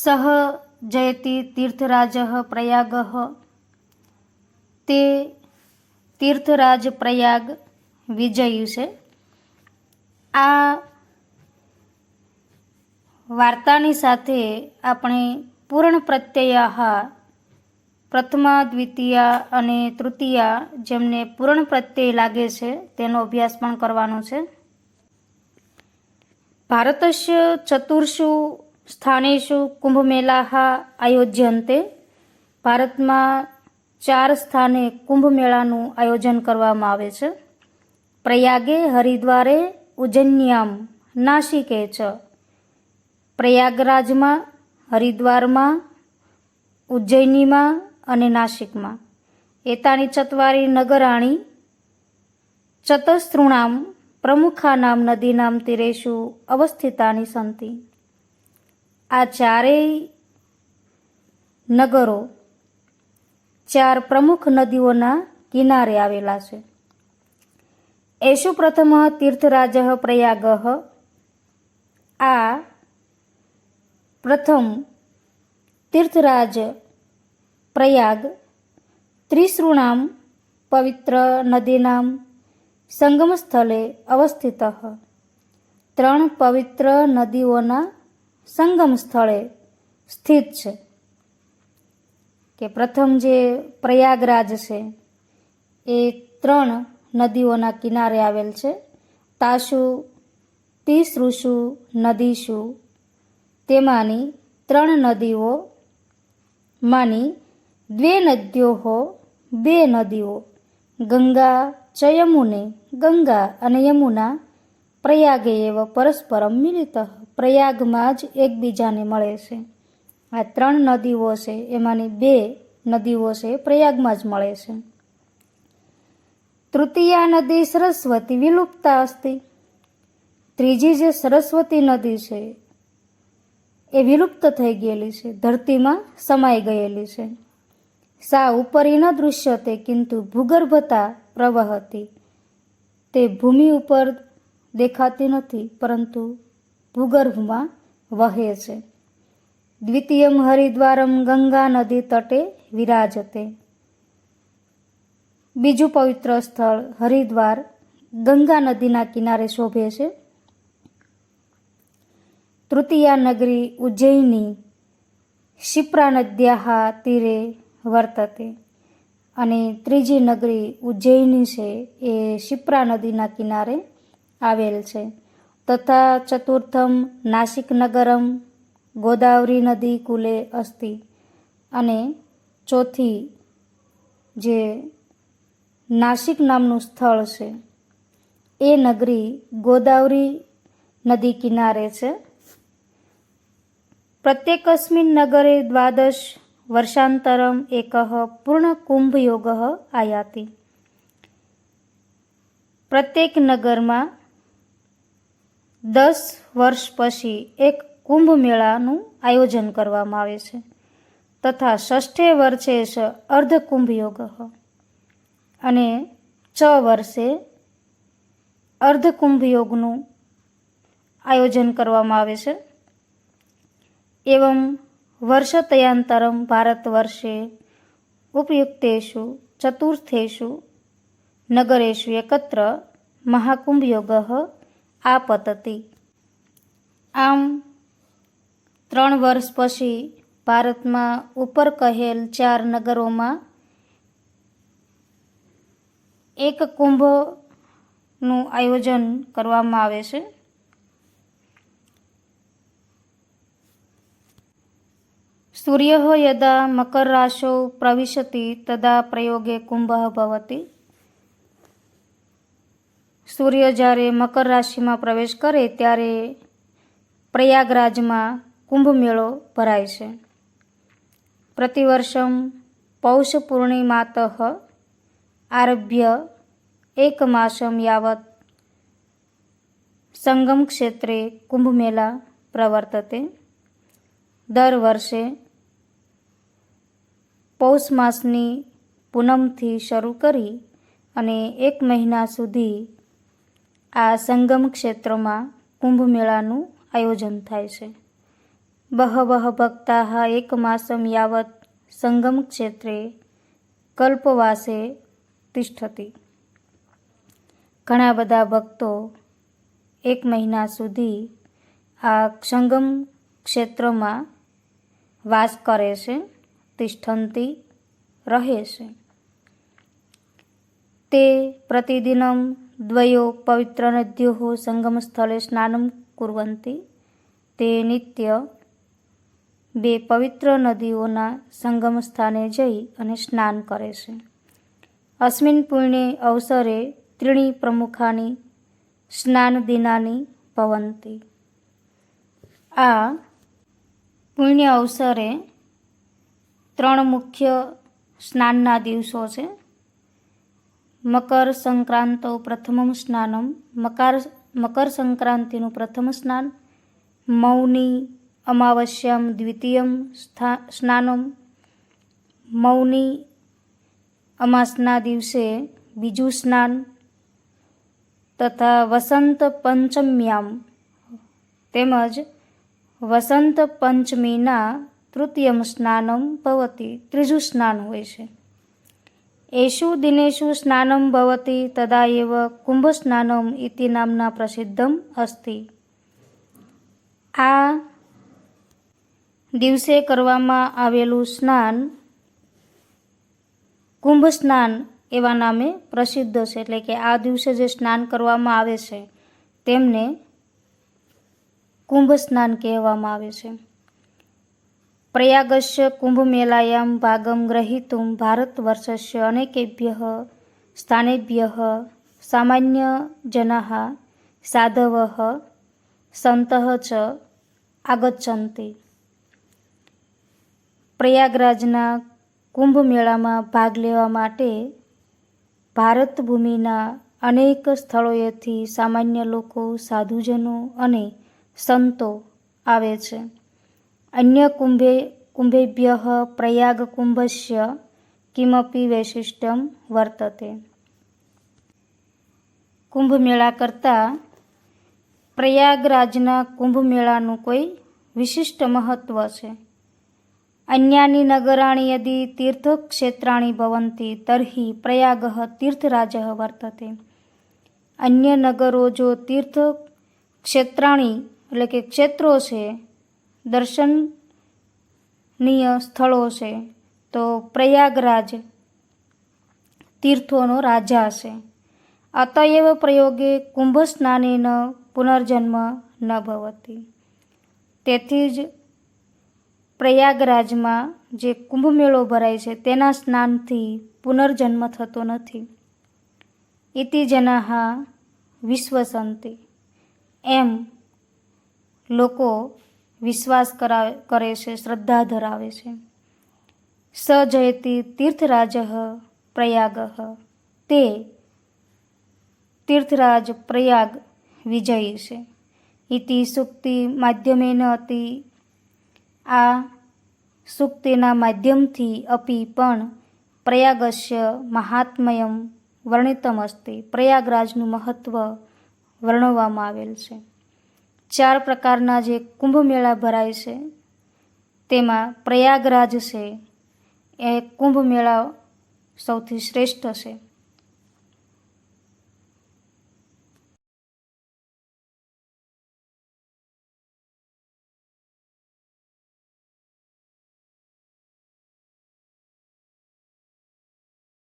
સહ જયતિ તીર્થરાજ પ્રયાગ તે તીર્થરાજ પ્રયાગ વિજયી છે આ વાર્તાની સાથે આપણે પૂર્ણ પ્રત્યય પ્રથમા દ્વિતીયા અને તૃતીયા જેમને પૂર્ણ પ્રત્યય લાગે છે તેનો અભ્યાસ પણ કરવાનો છે ભારતસ્ય ચતુર્ષુ સ્થાનેષુ કુંભમેળાः આયોજ્યંતે ભારતમાં ચાર સ્થાને કુંભ મેળાનું આયોજન કરવામાં આવે છે. પ્રયાગે હરિદ્વારે ઉજ્જૈન્યામ નાસિકે છે. પ્રયાગરાજમાં હરિદ્વારમાં ઉજ્જૈનીમાં અને નાસિકમાં એતાની ચતવારી નગરાણી ચતસ્તૃણામ પ્રમુખાનામ નદીનામ તીરેશુ અવસ્થિતાની સંતિ. આ ચારેય નગરો ચાર પ્રમુખ નદીઓના કિનારે આવેલા છે. એશુ પ્રથમ તીર્થરાજ પ્રયાગ. આ પ્રથમ તીર્થરાજ પ્રયાગ ત્રિશૃણામ પવિત્ર નદીનામ સંગમ સ્થળે અવસ્થિત. ત્રણ પવિત્ર નદીઓના સંગમ સ્થળે સ્થિત છે. કે પ્રથમ જે પ્રયાગરાજ છે, એ ત્રણ નદીઓના કિનારે આવેલ છે. તાશુ, તિસૃષુ, નદીશુ. તેમાંની ત્રણ નદીઓ માની દ્વે નદ્યો બે નદીઓ. ગંગા ચ યમુને ગંગા અને યમુના પ્રયાગે એવ પરસ્પરમ મિલિત. પ્રયાગમાં જ એકબીજાને મળે છે. આ ત્રણ નદીઓ છે, એમાંની બે નદીઓ છે, પ્રયાગમાં જ મળે છે. તૃતીયા નદી સરસ્વતી વિલુપ્તા અસ્તિ. ત્રીજી જે સરસ્વતી નદી છે, એ વિલુપ્ત થઈ ગયેલી છે, ધરતીમાં સમાઈ ગયેલી છે. સા ઉપરી ન દૃશ્યતે, કિંતુ ભૂગર્ભતા પ્રવહતી. તે ભૂમિ ઉપર દેખાતી નથી, પરંતુ ભૂગર્ભમાં વહે છે. દ્વિતીયમ હરિદ્વારમ ગંગા નદી તટે વિરાજતે. બીજું પવિત્ર સ્થળ હરિદ્વાર ગંગા નદીના કિનારે શોભે છે. તૃતીયા નગરી ઉજ્જૈની શિપ્રા નદ્યા તીરે વર્તતે અને ત્રીજી નગરી ઉજ્જૈની છે એ શિપ્રા નદીના કિનારે આવેલ છે. તથા ચતુર્થમ નાસિક નગરમ ગોદાવરી નદી કુલે અસ્તિ. અને ચોથી જે નાસિક નામનું સ્થળ છે, એ નગરી ગોદાવરી નદી કિનારે છે. પ્રત્યેકસ્મિન નગરે દ્વાદશ વર્ષાંતરમ એક પૂર્ણ કુંભયોગ આયાતિ. પ્રત્યેક નગરમાં દસ વર્ષ પછી એક કુંભ મેળાનું આયોજન કરવામાં આવે છે તથા ષષ્ઠે વર્ષે જ અર્ધ કુંભયોગ અને છ વર્ષે અર્ધ કુંભયોગનું આયોજન કરવામાં આવે છે. એવં વર્ષતયાંતરમ ભારત વર્ષે ઉપયુક્તેષુ ચતુર્થેષુ નગરેષુ એકત્ર મહાકુંભયોગ આપતતિ આમ, ત્રણ વર્ષ પછી ભારતમાં ઉપર કહેલ ચાર નગરોમાં એક કુંભનું આયોજન કરવામાં આવે છે. સૂર્ય યદા મકર રાશો પ્રવિશતિ તદા પ્રયોગે કુંભ ભવતી. સૂર્ય જ્યારે મકર રાશિમાં પ્રવેશ કરે ત્યારે પ્રયાગરાજમાં કુંભ મેળો ભરાય છે. પ્રતિવર્ષમ પૌષ પૂર્ણિમાત આરભ્ય એકમાસમ યાવત સંગમ ક્ષેત્રે કુંભમેલા પ્રવર્તતે. દર વર્ષે પૌષ માસની પૂનમથી શરૂ કરી અને એક મહિના સુધી આ સંગમ ક્ષેત્રમાં કુંભ મેળાનું આયોજન થાય છે. બહવહ ભક્તા એક માસમ યાવત સંગમ ક્ષેત્રે કલ્પવાસે તિષ્ઠતી. ઘણા બધા ભક્તો એક મહિના સુધી આ સંગમ ક્ષેત્રમાં વાસ કરે છે, તિષ્ઠંતી રહે છે. તે પ્રતિદિનમ નદ્યો સંગમ સ્થળે સ્નાનમ કુર્વંતી તે નિત્ય બે પવિત્ર નદીઓના સંગમ સ્થાને જઈ અને સ્નાન કરે છે। અસ્મિન પુણ્ય અવસરે ત્રીણી પ્રમુખાની સ્નાન દિનાની ભવંતી આ પુણ્ય અવસરે ત્રણ મુખ્ય સ્નાનના દિવસો છે। મકર સંક્રાંતો પ્રથમમ સ્નાનમ. મકર મકર સંક્રાંતિનું પ્રથમ સ્નાન મૌની અમાવસ્યામ દ્વિતીયમ સ્નાનમ. મૌની અમાસના દિવસે બીજું સ્નાન તથા વસંત પંચમ્યામ તેમજ વસંત પંચમીના તૃતીયમ સ્નાનમ ભવતી, ત્રીજું સ્નાન હોય છે. એષુ દિનેશુ સ્નાનમ ભવતી તદા એવ કુંભ સ્નાનમ ઇતિ નામના પ્રસિદ્ધમ અસ્તિ આ દિવસે કરવામાં આવેલું સ્નાન કુંભ સ્નાન એવા નામે પ્રસિદ્ધ છે એટલે કે આ દિવસે જે સ્નાન કરવામાં આવે છે તેમને કુંભ સ્નાન કહેવામાં આવે છે। પ્રયાગસ્ય કુંભમેલાયામ ભાગમ ગ્રહીતું ભારતવર્ષસ્ય અનેકેભ્ય સ્થાનેભ્ય સામાન્ય જના સાધવ સંત ચ આગચ્છન્તિ પ્રયાગરાજના કુંભમેળામાં ભાગ લેવા માટે ભારત ભૂમિના અનેક સ્થળોએથી સામાન્ય લોકો, સાધુજનો અને સંતો આવે છે. અન્ય કુંભે કુંભેભ્ય પ્રયાગ કુંભસ્ય કિમપી વૈશિષ્ટ્યમ વર્તતે કુંભ મેળા કરતાં પ્રયાગરાજના કુંભ મેળાનું કોઈ વિશિષ્ટ મહત્વ છે અન્યાની નગરાણી યદિ તીર્થક્ષેત્રાણી ભવંતી તર્હિ પ્રયાગ તીર્થરાજ વર્તતે અન્ય નગરો જો તીર્થ ક્ષેત્રાણી એટલે કે ક્ષેત્રો છે દર્શનીય સ્થળો છે, તો પ્રયાગરાજ તીર્થોનો રાજા છે અતએવ પ્રયોગે કુંભ સ્નાનેન પુનર્જન્મ ન ભવતી. તેથી જ પ્રયાગરાજમાં જે કુંભ મેળો ભરાય છે, તેના સ્નાનથી પુનર્જન્મ થતો નથી. ઇતિ જનાહા વિશ્વસંતિ. એમ લોકો વિશ્વાસ કરાવે કરે છે, શ્રદ્ધા ધરાવે છે. સ જયતી તીર્થરાજ પ્રયાગ. તે તીર્થરાજ પ્રયાગ વિજયી છે. ઇતિ સુક્તિ માધ્યમેન અતિ. આ સુક્તિના માધ્યમથી અપી પણ પ્રયાગસ્ય મહાત્મયમ વર્ણિતમ અસ્તિ પ્રયાગરાજનું મહત્ત્વ વર્ણવવામાં આવેલ છે. ચાર પ્રકારના જે કુંભ મેળા ભરાય છે, તેમાં પ્રયાગરાજ છે. એ કુંભ મેળા સૌથી શ્રેષ્ઠ છે.